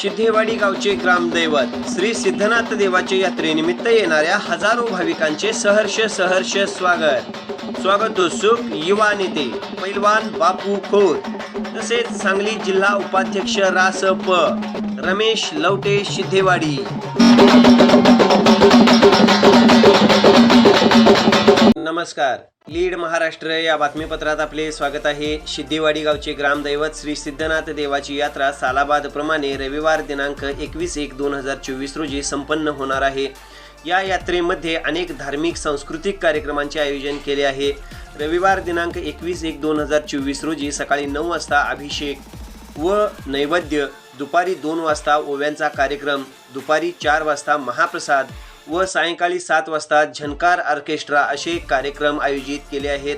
सिद्धेवाडी गावचे ग्रामदैवत श्री सिद्धनाथ देवाच्या यात्रेनिमित्त येणाऱ्या हजारो भाविकांचे सहर्ष सहर्ष स्वागत. स्वागत उत्सुक युवा नेते पैलवान बापू खोत तसेच सांगली जिल्हा उपाध्यक्ष रास प रमेश लवटे सिद्धेवाडी. नमस्कार. लीड महाराष्ट्र या बातमीपत्रात आपले स्वागत आहे. सिद्धेवाडी गावचे ग्रामदैवत श्री सिद्धनाथ देवाची यात्रा सालाबाद प्रमाणे रविवार दिनांक एकवीस एक दोन हजार चोवीस रोजी संपन्न होणार आहे. या यात्रेमध्ये अनेक धार्मिक सांस्कृतिक कार्यक्रमांचे आयोजन केले आहे. रविवार दिनांक एकवीस एक दोन हजार चोवीस रोजी सकाळी नऊ वाजता अभिषेक व नैवेद्य दुपारी दोन वाजता ओव्यांचा कार्यक्रम दुपारी चार वाजता महाप्रसाद व सायंकाळी सात वाजता झनकार ऑर्केस्ट्रा असे कार्यक्रम आयोजित केले आहेत.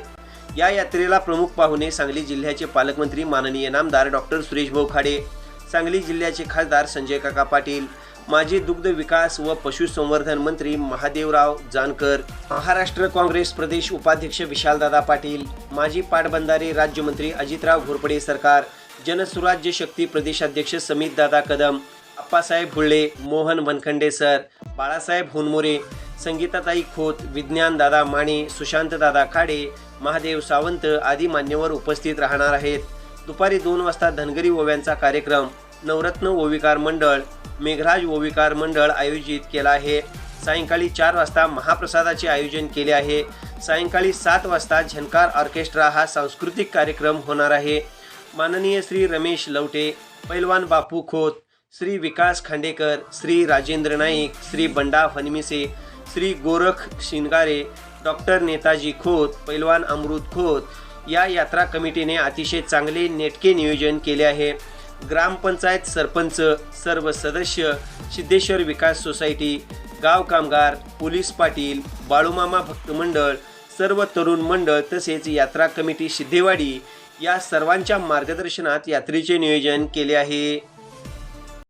या यात्रेला प्रमुख पाहुणे सांगली जिल्ह्याचे पालकमंत्री माननीय नामदार डॉक्टर सुरेश भाऊ खाडे सांगली जिल्ह्याचे खासदार संजय काका पाटील माजी दुग्ध विकास व पशुसंवर्धन मंत्री महादेवराव जानकर महाराष्ट्र काँग्रेस प्रदेश उपाध्यक्ष विशालदादा पाटील माजी पाटबंधारे राज्यमंत्री अजितराव घोरपडे सरकार जनसुराज्य शक्ती प्रदेशाध्यक्ष समित दादा कदम अप्पासाहेब हुಳ್ळे मोहन वनखंडे सर बाळासाहेब होनमोरे संगीताताई खोत विज्ञान दादा माने सुशांत दादा खाडे महादेव सावंत आदी मान्यवर उपस्थित राहणार आहेत. दुपारी दोन वाजता धनगरी ओव्यांचा कार्यक्रम नवरत्न ओविकार मंडळ मेघराज ओविकार मंडळ आयोजित केला आहे. सायंकाळी चार वाजता महाप्रसादाचे आयोजन केले आहे. सायंकाळी सात वाजता झनकार ऑर्केस्ट्रा हा सांस्कृतिक कार्यक्रम होणार आहे. माननीय श्री रमेश लवटे पैलवान बापू खोत श्री विकास खांडेकर श्री राजेंद्र नाईक श्री बंडा फनमिसे श्री गोरख शिंगारे डॉक्टर नेताजी खोत पैलवान अमृत खोत या यात्रा कमिटीने अतिशय चांगले नेटके नियोजन केले आहे. ग्रामपंचायत सरपंच सर्व सदस्य सिद्धेश्वर विकास सोसायटी गाव कामगार पोलीस पाटील बाळूमामा भक्त मंडळ सर्व तरुण मंडळ तसेच यात्रा कमिटी सिद्धेवाडी या सर्वांच्या मार्गदर्शनात यात्रेचे नियोजन केले आहे.